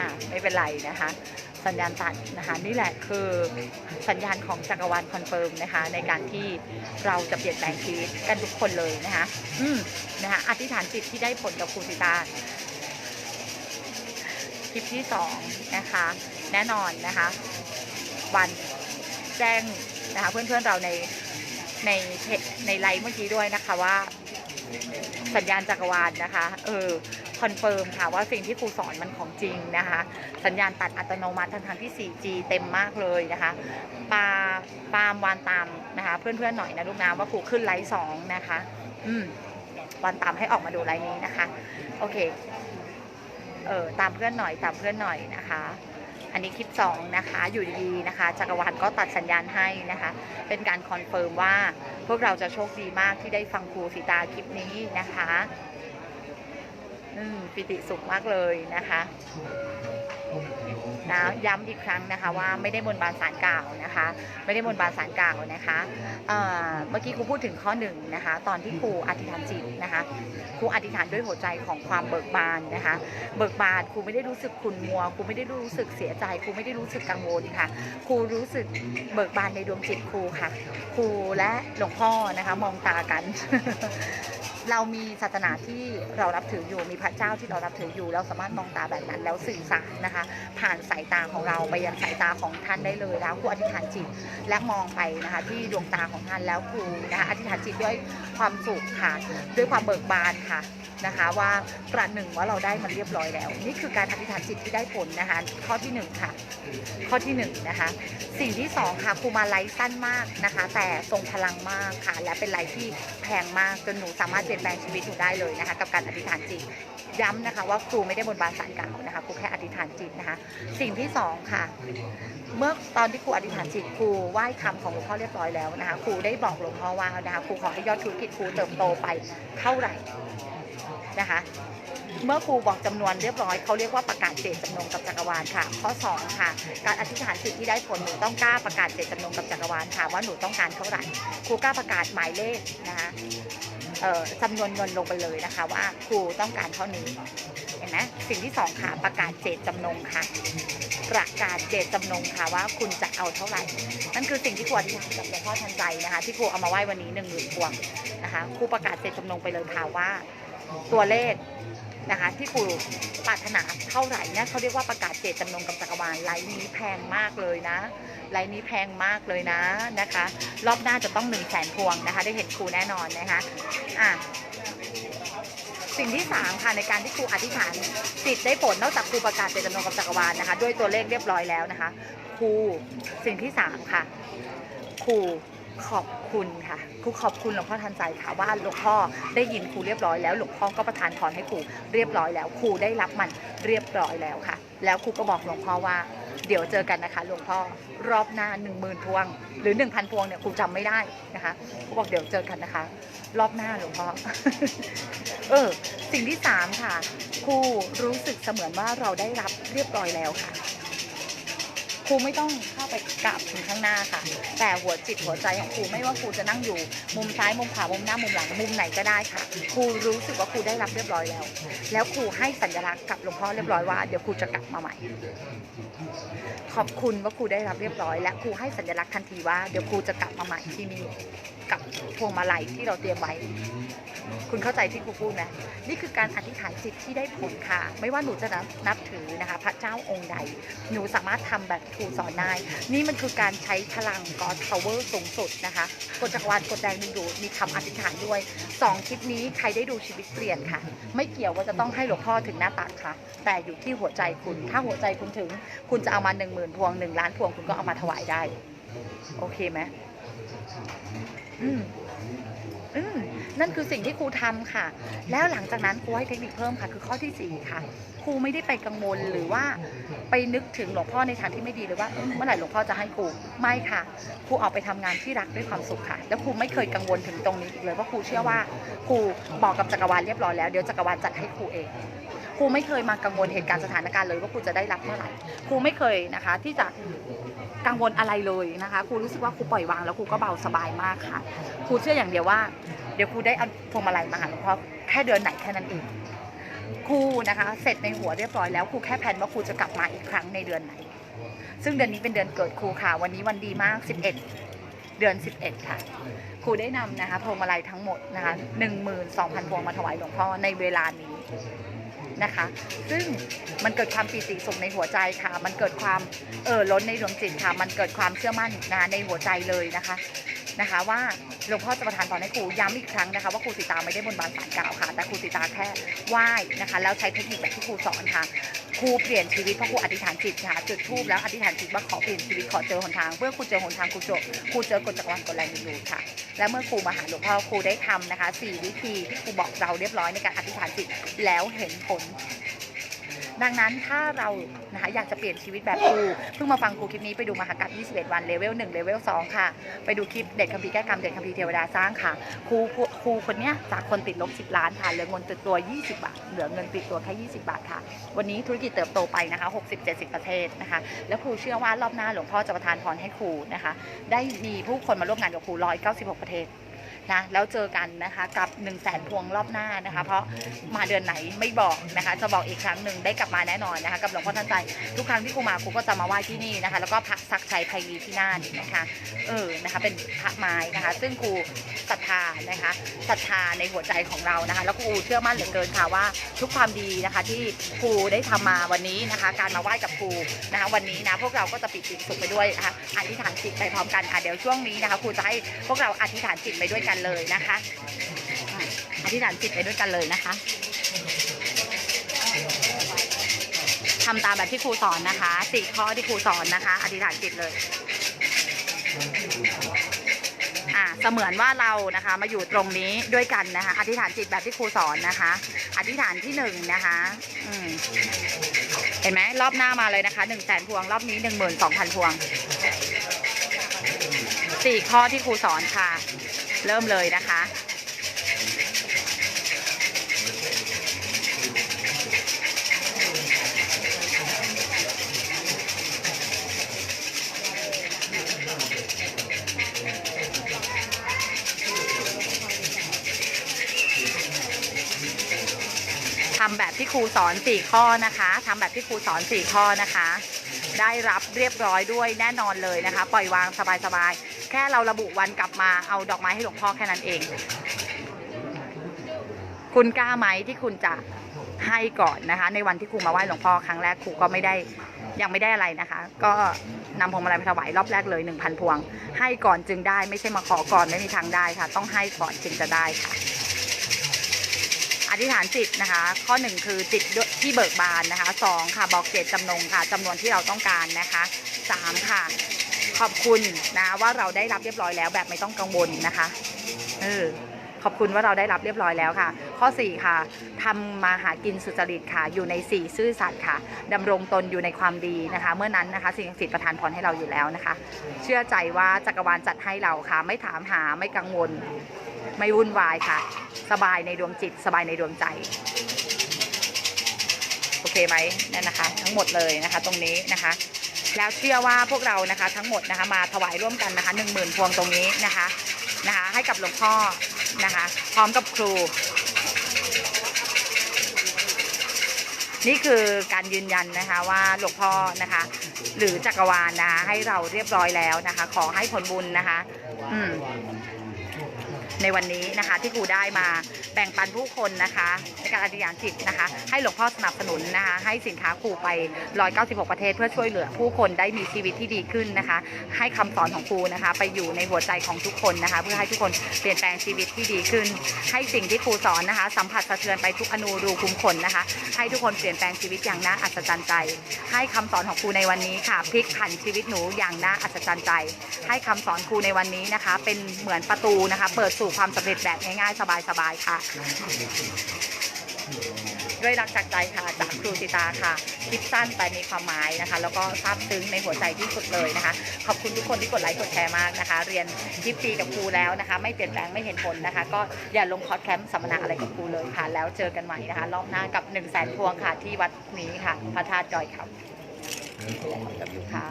อ่าไม่เป็นไรนะคะ สัญญาณตัดนะคะนี่แหละคือสัญญาณของจักรวาลคอนเฟิร์มนะคะ ในการที่เราจะเปลี่ยนแปลงชีวิตกันทุกคนเลยนะคะ อืมนะคะอธิษฐานจิตที่ได้ผลกับครูสิตาคลิปที่สองนะคะ แน่นอนนะคะ วันแจ้งนะคะเพื่อนๆเราในในในไลฟ์เมื่อกี้ด้วยนะคะว่า สัญญาณจักรวาลนะคะ เออ คอนเฟิร์มค่ะว่าสิ่งที่ครูสอนมันของจริงนะคะ สัญญาณตัดอัตโนมัติทั้งทที่ 4G เต็มมากเลยนะคะปาปามวานตามนะคะ เพื่อนๆหน่อยนะลูกนะว่าครูขึ้นไลฟ์สองนะคะ อืมวันตามให้ออกมาดูไลฟ์นี้นะคะ โอเค เออตามเพื่อนหน่อยตามเพื่อนหน่อยนะคะ อันนี้คลิปสองนะคะอยู่ดีๆนะคะจักรวาลก็ตัดสัญญาณให้นะคะ เป็นการคอนเฟิร์มว่าพวกเราจะโชคดีมากที่ได้ฟังครูสีตาคลิปนี้นะคะ ปิติสุขมากเลยนะคะ นะย้ำอีกครั้งนะคะว่าไม่ได้บนบานสารกล่าวนะคะ ไม่ได้บนบานสารกล่าวนะคะเอ่อเมื่อกี้ครูพูดถึงข้อหนึ่งนะคะ ตอนที่ครูอธิษฐานจิตนะคะครูอธิษฐานด้วยหัวใจของความเบิกบานนะคะ เบิกบานครูไม่ได้รู้สึกขุ่นมัวครูไม่ได้รู้สึกเสียใจครูไม่ได้รู้สึกกังวลค่ะครูรู้สึกเบิกบานในดวงจิตครูค่ะ ครูและหลวงพ่อนะคะมองตากันเรามีศาสนาที่เรารับถืออยู่มีพระเจ้าที่เรารับถืออยู่ เราสามารถมองตาแบบนั้นแล้วสื่อสารนะคะ ผ่านสายายตาของเราไปยังสายตาของท่านได้เลยแล้วครูอธิษฐานจิตและมองไปนะคะที่ดวงตาของท่านแล้วครูนะคะอธิษฐานจิตด้วยความสุขค่ะด้วยความเบิกบานค่ะนะคะว่าประหนึ่งว่าเราได้มันเรียบร้อยแล้ว นี่คือการอธิษฐานจิตที่ได้ผลนะคะข้อที่หนึ่งค่ะข้อที่หนึ่งนะคะสิ่งที่สองค่ะครูมาไลฟ์สั้นมากนะคะ แต่ทรงพลังมากค่ะ และเป็นไลฟ์ที่แพงมากจนหนูสามารถเปลี่ยนแปลงชีวิตหนูได้เลยนะคะ กับการอธิษฐานจิต ย้ำนะคะว่าครูไม่ได้บนบานสารกล่าวนะคะครูแค่อธิษฐานจิตนะคะ สิ่งที่สองค่ะ เมื่อตอนที่ครูอธิษฐานจิตครูไหว้คำของหลวงพ่อเรียบร้อยแล้วนะคะครูได้บอกหลวงพ่อว่านะคะครูขอให้ยอดธุรกิจครูเติบโตไปเท่าไหร่นะคะ เมื่อครูบอกจำนวนเรียบร้อยเขาเรียกว่าประกาศเจตจำนงกับจักรวาลค่ะ ข้อ2ค่ะ การอธิษฐานจิตที่ได้ผลหนูต้องกล้าประกาศเจตจำนงกับจักรวาลค่ะ ว่าหนูต้องการเท่าไหร่ครูกล้าประกาศหมายเลขนะคะ จำนวนเงินลงไปเลยนะคะ ว่าครูต้องการเท่านี้เห็นไหมสิ่งที่สองค่ะประกาศเจตจำนงค่ะ ประกาศเจตจำนงค่ะว่าคุณจะเอาเท่าไหร่นั่นคือสิ่งที่ครูอธิษฐานกับหลวงพ่อทันใจนะคะ ที่ครูเอามาไหว้วันนี้หนึ่งหมื่นพวงนะคะครูประกาศเจตจำนงไปเลยค่ะว่า ตัวเลข นะคะ ที่ครูปรารถนาเท่าไหร่เนี่ยเขาเรียกว่าประกาศเจตจำนงกับจักรวาลไลน์นี้แพงมากเลยนะไลน์นี้แพงมากเลยนะนะคะ รอบหน้าจะต้องหนึ่งแสนพวงนะคะ ได้เห็นครูแน่นอนนะคะอะสิ่งที่สามค่ะในการที่ครูอธิษฐานจิตได้ผลนอกจากครูประกาศเจตจำนงกับจักรวาลนะคะ ด้วยตัวเลขเรียบร้อยแล้วนะคะครูสิ่งที่สามค่ะครู ขอบคุณค่ะครูขอบคุณหลวงพ่อทันใจค่ะว่าหลวงพ่อได้ยินครูเรียบร้อยแล้วหลวงพ่อก็ประทานพรให้ครูเรียบร้อยแล้วครูได้รับมันเรียบร้อยแล้วค่ะ แล้วครูก็บอกหลวงพ่อว่า เดี๋ยวเจอกันนะคะหลวงพ่อรอบหน้าหนึ่งหมื่นพวง หรือหนึ่งพันพวงเนี่ยครูจำไม่ได้นะคะครูบอกเดี๋ยวเจอกันนะคะ รอบหน้าหลวงพ่อเออสิ่งที่สามค่ะครูรู้สึกเสมือนว่าเราได้รับเรียบร้อยแล้วค่ะ รูไม่ต้องเข้าไปกราบถึงข้างหน้าค่ะ แต่หัวจิตหัวใจของครูไม่ว่าครูจะนั่งอยู่ มุมซ้ายมุมขวามุมหน้ามุมหลังมุมไหนก็ได้ค่ะครูรู้สึกว่าครูได้รับเรียบร้อยแล้ว แล้วครูให้สัญลักษณ์กับหลวงพ่อเรียบร้อยว่าเดี๋ยวครูจะกลับมาใหม่ ขอบคุณว่าครูได้รับเรียบร้อย และครูให้สัญลักษณ์ทันทีว่าเดี๋ยวครูจะกลับมาใหม่ที่นี่ กับพวงมาลัยที่เราเตรียมไว้ คุณเข้าใจที่ครูพูดไหมนี่คือการอธิษฐานจิตที่ได้ผลค่ะ ไม่ว่าหนูจะนับนับถือนะคะ พระเจ้าองค์ใด หนูสามารถทำแบบครูสอนได้ นี่มันคือการใช้พลัง God Power สูงสุดนะคะกฎจักรวาลกฎแดงดึงดูดมีคำอธิษฐานด้วยสองคลิปนี้ใครได้ดูชีวิตเปลี่ยนค่ะ ไม่เกี่ยวว่าจะต้องให้หลวงพ่อถึงหน้าตักค่ะ แต่อยู่ที่หัวใจคุณ ถ้าหัวใจคุณถึง คุณจะเอามาหนึ่งหมื่นพวงหนึ่งล้านพวงคุณก็เอามาถวายได้ โอเคไหม อืมอืมนั่นคือสิ่งที่ครูทำค่ะ แล้วหลังจากนั้นครูให้เทคนิคเพิ่มค่ะ คือข้อที่สี่ค่ะ ครูไม่ได้ไปกังวลหรือว่าไปนึกถึงหลวงพ่อในทางที่ไม่ดีเลยว่าเมื่อไหร่หลวงพ่อจะให้ครูไม่ค่ะครูออกไปทำงานที่รักด้วยความสุขค่ะ แล้วครูไม่เคยกังวลถึงตรงนี้อีกเลยเพราะครูเชื่อว่าครูบอกกับจักรวาลเรียบร้อยแล้วเดี๋ยวจักรวาลจัดให้ครูเองครูไม่เคยมากังวลเหตุการณ์สถานการณ์เลยว่าครูจะได้รับเท่าไหร่ครูไม่เคยนะคะ ที่จะ กังวลอะไรเลยนะคะครูรู้สึกว่าครูปล่อยวางแล้วครูก็เบาสบายมากค่ะครูเชื่ออย่างเดียวว่า เดี๋ยวครูได้เอาพวงมาลัยมาหาหลวงพ่อแค่เดือนไหนแค่นั้นเองครูนะคะ เสร็จในหัวเรียบร้อยแล้วครูแค่แผนว่าครูจะกลับมาอีกครั้งในเดือนไหน ซึ่งเดือนนี้เป็นเดือนเกิดครูค่ะ วันนี้วันดีมาก 11 เดือน 11 ค่ะครูได้นำนะคะพวงมาลัยทั้งหมดนะคะ12,000พวงมาถวายหลวงพ่อในเวลานี้ นะคะ ซึ่งมันเกิดความปีติสุขในหัวใจค่ะ มันเกิดความเออล้นในดวงจิตค่ะ มันเกิดความเชื่อมั่นนะคะในหัวใจเลยนะคะนะคะ ว่าหลวงพ่อจะประทานพรให้ครูย้ำอีกครั้งนะคะ ว่าครูสีตาไม่ได้บนบานสารกล่าวค่ะ แต่ครูสีตาแค่ไหว้นะคะ แล้วใช้เทคนิคแบบที่ครูสอนค่ะครูเปลี่ยนชีวิตเพราะครูอธิษฐานจิตค่ะจุดทูบแล้วอธิษฐานจิตว่าขอเปลี่ยนชีวิตขอเจอหนทางเมื่อครูเจอหนทางครูเจอครูเจอกฎจักรวาลกฎแรงดึงดูดค่ะ และเมื่อครูมาหาหลวงพ่อครูได้ทำนะคะสี่วิธีที่ครูบอกเราเรียบร้อยในการอธิษฐานจิตแล้วเห็นผล ดังนั้นถ้าเรานะคะอยากจะเปลี่ยนชีวิตแบบครูเพิ่งมาฟังครูคลิปนี้ไปดูมหากรรม21 วันเลเวล1เลเวล2ค่ะ ไปดูคลิปเด็กคัมภีร์แก้กรรมเด็กคัมภีร์เทวดาสร้างค่ะครูครูคนเนี้ยจากคนติดลบ 10 ล้านค่ะเหลือเงินติดตัว 20 บาท เหลือเงินติดตัวแค่20 บาทค่ะ วันนี้ธุรกิจเติบโตไปนะคะ 60-70 ประเทศนะคะ แล้วครูเชื่อว่ารอบหน้าหลวงพ่อจะประทานพรให้ครูนะคะ ได้มีผู้คนมาร่วมงานกับครู196 ประเทศ นะแล้วเจอกันนะคะกับ1นึ่งแสนพวงรอบหน้านะคะ เพราะมาเดือนไหนไม่บอกนะคะ จะบอกอีกครั้งหนึ่งได้กลับมาแน่นอนนะคะ กับหลวงพ่อท่านใจทุกครั้งที่ครูมาครูก็จะมาไหว้ที่นี่นะคะ แล้วก็พระศักดิ์ชัยไพรีที่น่านนะคะเออนะคะเป็นพระไม้นะคะ ซึ่งครูศรัทธานะคะศรัทธาในหัวใจของเรานะคะ แล้วครูเชื่อมั่นเหลือเกินค่ะว่า ทุกความดีนะคะที่ครูได้ทำมาวันนี้นะคะ การมาไหว้กับครูนะคะวันนี้นะพวกเราก็จะปิดจิตสุขไปด้วยนะคะอธิษฐานจิตไปพร้อมกันอะเดี๋ยวช่วงนี้นะคะครูจะให้พวกเราอธิษฐานจิตไปด้วยกันเลยนะคะอธิษฐานจิตไปด้วยกันเลยนะคะทำตามแบบที่ครูสอนนะคะสี่ข้อที่ครูสอนนะคะ อธิษฐานจิตเลยอะเสมือนว่าเรานะคะมาอยู่ตรงนี้ด้วยกันนะคะ อธิษฐานจิตแบบที่ครูสอนนะคะ อธิษฐานที่หนึ่งนะคะ อืมเห็นไหมรอบหน้ามาเลยนะคะหนึ่งแสนพวงรอบนี้หนึ่งหมื่นสองพันพวงสี่ข้อที่ครูสอนค่ะ เริ่มเลยนะคะ ทำแบบที่ครูสอน4ข้อนะคะ ทำแบบที่ครูสอน4ข้อนะคะ ได้รับเรียบร้อยด้วยแน่นอนเลยนะคะ ปล่อยวางสบายๆ แค่เราระบุวันกลับมาเอาดอกไม้ให้หลวงพ่อแค่นั้นเอง คุณกล้าไหมที่คุณจะให้ก่อนนะคะ ในวันที่ครูมาไหว้หลวงพ่อครั้งแรกครูก็ไม่ได้ยังไม่ได้อะไรนะคะ ก็นำพวงมาลัยมาถวายรอบแรกเลย 1,000 พวง ให้ก่อนจึงได้ไม่ใช่มาขอก่อนไม่มีทางได้ค่ะ ต้องให้ก่อนจึงจะได้ค่ะ อธิษฐานจิตนะคะ ข้อหนึ่งคือจิตที่เบิกบานนะคะสองค่ะบอกเจตจำนงค่ะจำนวนที่เราต้องการนะคะสามค่ะ ขอบคุณนะว่าเราได้รับเรียบร้อยแล้วแบบไม่ต้องกังวลนะคะเออขอบคุณว่าเราได้รับเรียบร้อยแล้วค่ะ ข้อ 4 ค่ะทำมาหากินสุจริตค่ะ อยู่ในสี่ซื่อสัตย์ค่ะดำรงตนอยู่ในความดีนะคะ เมื่อนั้นนะคะสิ่งศักดิ์สิทธิ์ประทานพรให้เราอยู่แล้วนะคะ เชื่อใจว่าจักรวาลจัดให้เราค่ะ ไม่ถามหาไม่กังวล ไม่วุ่นวายค่ะ สบายในดวงจิต สบายในดวงใจ โอเคไหมนั่นนะคะ ทั้งหมดเลยนะคะ ตรงนี้นะคะ แล้วเชื่อว่าพวกเรานะคะทั้งหมดนะคะมาถวายร่วมกันนะคะหนึ่งหมื่นพวงตรงนี้นะคะนะคะให้กับหลวงพ่อนะคะ พร้อมกับครู นี่คือการยืนยันนะคะว่าหลวงพ่อนะคะ หรือจักรวาลนะคะให้เราเรียบร้อยแล้วนะคะ ขอให้ผลบุญนะคะ อืม ในวันนี้นะคะ ที่ครูได้มาแบ่งปันผู้คนนะคะในการอธิษฐานจิตนะคะ ให้หลวงพ่อสนับสนุนนะคะ ให้สินค้าครูไป 196 ประเทศ เพื่อช่วยเหลือผู้คนได้มีชีวิตที่ดีขึ้นนะคะ ให้คำสอนของครูนะคะ ไปอยู่ในหัวใจของทุกคนนะคะ เพื่อให้ทุกคนเปลี่ยนแปลงชีวิตที่ดีขึ้น ให้สิ่งที่ครูสอนนะคะ สัมผัสสะเทือนไปทุกอนูรูคุ้มขนนะคะ ให้ทุกคนเปลี่ยนแปลงชีวิตอย่างน่าอัศจรรย์ใจ ให้คำสอนของครูในวันนี้ค่ะพลิกผันชีวิตหนูอย่างน่าอัศจรรย์ใจ ให้คำสอนครูในวันนี้นะคะ เป็นเหมือนประตูนะคะ เปิดสู่ความสำเร็จแบบง่ายๆ สบายๆ ค่ะ ด้วยรักจากใจค่ะ จากครูสิตาค่ะ คลิปสั้นแต่มีความหมายนะคะ แล้วก็ซาบซึ้งในหัวใจที่สุดเลยนะคะ ขอบคุณทุกคนที่กดไลค์กดแชร์มากนะคะ เรียนคลิปฟรีกับครูแล้วนะคะ ไม่เปลี่ยนแปลงไม่เห็นผลนะคะ ก็อย่าลงคอร์สแคมป์สัมมนาอะไรกับครูเลยค่ะ แล้วเจอกันใหม่นะคะ รอบหน้ากับ1นึ่งแสนพวงค่ะที่วัดนี้ค่ะ พระธาตุดอยคำค่ะ